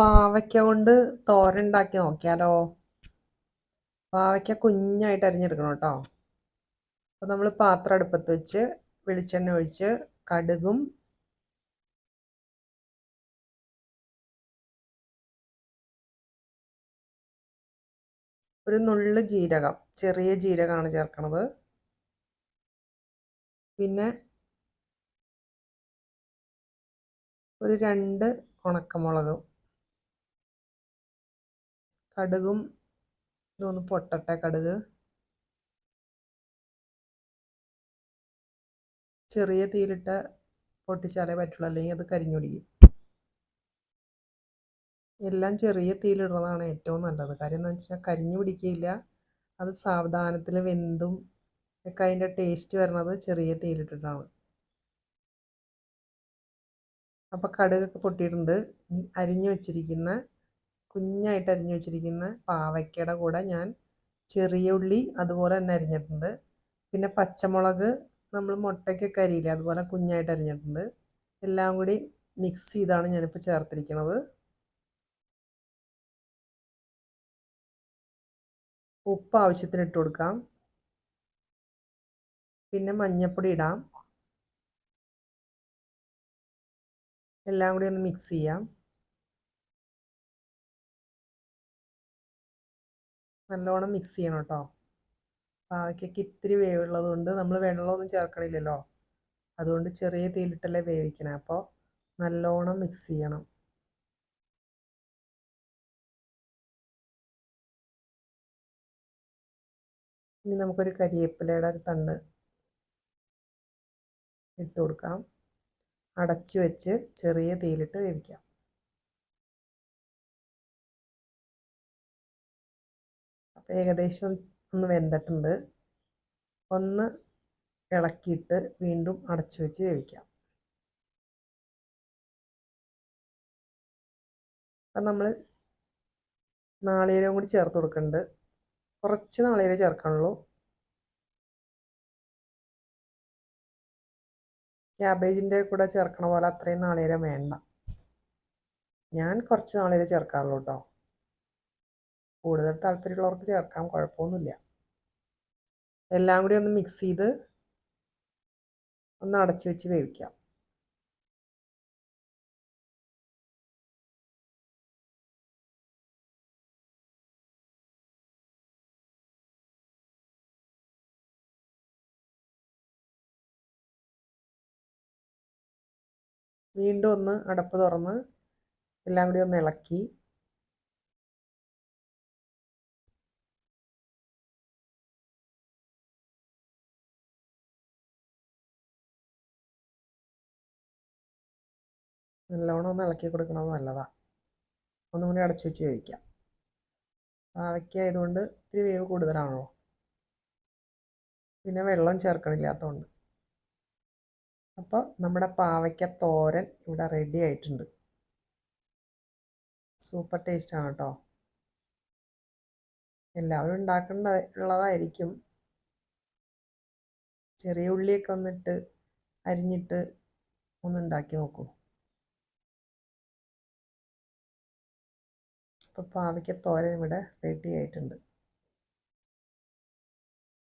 പാവയ്ക്ക കൊണ്ട് തോര ഉണ്ടാക്കി നോക്കിയാലോ? പാവയ്ക്ക കുഞ്ഞായിട്ട് അരിഞ്ഞെടുക്കണം കേട്ടോ. അപ്പോൾ നമ്മൾ പാത്രം അടുപ്പത്ത് വെച്ച് വെളിച്ചെണ്ണ ഒഴിച്ച് കടുകും ഒരു നുള്ള് ജീരകം ചെറിയ ജീരകമാണ് ചേർക്കണത്. പിന്നെ ഒരു രണ്ട് ഉണക്കമുളകും കടുകും ഇതൊന്ന് പൊട്ടട്ടെ കടുക്. ചെറിയ തീയിലിട്ട് പൊട്ടിച്ചാലേ പറ്റുള്ളൂ അല്ലെങ്കിൽ അത് കരിഞ്ഞൊടിക്കും എല്ലാം ചെറിയ തീയിലിടുന്നതാണ് ഏറ്റവും നല്ലത്. കാര്യം എന്ന് വെച്ചാൽ കരിഞ്ഞു പിടിക്കുകയില്ല അത് സാവധാനത്തിൽ വെന്തും ഒക്കെ അതിന്റെ ടേസ്റ്റ് വരുന്നത് ചെറിയ തീയിലിട്ടിട്ടാണ്. അപ്പോൾ കടുകൊക്കെ പൊട്ടിയിട്ടുണ്ട്. ഇനി അരിഞ്ഞു വെച്ചിരിക്കുന്ന കുഞ്ഞായിട്ട് അരിഞ്ഞു വെച്ചിരിക്കുന്ന പാവയ്ക്കയുടെ കൂടെ ഞാൻ ചെറിയ ഉള്ളി അതുപോലെ തന്നെ അരിഞ്ഞിട്ടുണ്ട്. പിന്നെ പച്ചമുളക് നമ്മൾ മുട്ടയ്ക്കൊക്കെ അരിയില്ലേ അതുപോലെ കുഞ്ഞായിട്ട് അരിഞ്ഞിട്ടുണ്ട്. എല്ലാം കൂടി മിക്സ് ചെയ്താണ് ഞാനിപ്പോൾ ചേർത്തിരിക്കുന്നത്. ഉപ്പ് ആവശ്യത്തിന് ഇട്ട് കൊടുക്കാം. പിന്നെ മഞ്ഞൾപ്പൊടി ഇടാം. എല്ലാം കൂടി ഒന്ന് മിക്സ് ചെയ്യാം. നല്ലോണം മിക്സ് ചെയ്യണം കേട്ടോ പാവയ്ക്കൊക്കെ ഇത്തിരി വേവുള്ളത് കൊണ്ട് നമ്മൾ വെള്ളമൊന്നും ചേർക്കണില്ലല്ലോ. അതുകൊണ്ട് ചെറിയ തീയിലിട്ടല്ലേ വേവിക്കണേ. അപ്പോൾ നല്ലോണം മിക്സ് ചെയ്യണം. ഇനി നമുക്കൊരു കരിയേപ്പിലയുടെ ഒരു തണ്ട് ഇട്ട് കൊടുക്കാം. അടച്ചു വെച്ച് ചെറിയ തീയിലിട്ട് വേവിക്കാം. ഏകദേശം ഒന്ന് വെന്തിട്ടുണ്ട്. ഒന്ന് ഇളക്കിയിട്ട് വീണ്ടും അടച്ചു വെച്ച് വേവിക്കാം. അപ്പം നമ്മൾ നാളികേരവും കൂടി ചേർത്ത് കൊടുക്കുന്നുണ്ട്. കുറച്ച് നാളികേരം ചേർക്കണുള്ളൂ ക്യാബേജിന്റെ കൂടെ ചേർക്കണ പോലെ അത്രയും നാളികേരം വേണ്ട. ഞാൻ കുറച്ച് നാളികേരം ചേർക്കാറുള്ളൂ കേട്ടോ. കൂടുതൽ താല്പര്യമുള്ളവർക്ക് ചേർക്കാം കുഴപ്പമൊന്നുമില്ല. എല്ലാം കൂടി ഒന്ന് മിക്സ് ചെയ്ത് ഒന്ന് അടച്ചു വെച്ച് വേവിക്കാം. വീണ്ടും ഒന്ന് അടപ്പ് തുറന്ന് എല്ലാം കൂടി ഒന്ന് ഇളക്കി. നല്ലോണം ഒന്ന് ഇളക്കി കൊടുക്കണത് നല്ലതാണ് ഒന്നും കൂടി അടച്ചു വെച്ച് വേവിക്കാം. പാവയ്ക്ക ആയതുകൊണ്ട് ഇത്തിരി വേവ് കൂടുതലാണല്ലോ. പിന്നെ വെള്ളം ചേർക്കണില്ലാത്തതുകൊണ്ട് അപ്പോൾ നമ്മുടെ പാവയ്ക്ക തോരൻ ഇവിടെ റെഡി ആയിട്ടുണ്ട്. സൂപ്പർ ടേസ്റ്റാണ് കേട്ടോ എല്ലാവരും ഉണ്ടാക്കേണ്ട ഉള്ളതായിരിക്കും. ചെറിയ ഉള്ളിയൊക്കെ ഒന്നിട്ട് അരിഞ്ഞിട്ട് ഒന്ന് ഉണ്ടാക്കി നോക്കൂ. അപ്പോൾ പാവയ്ക്ക തോരൻ ഇവിടെ റെഡി ആയിട്ടുണ്ട്.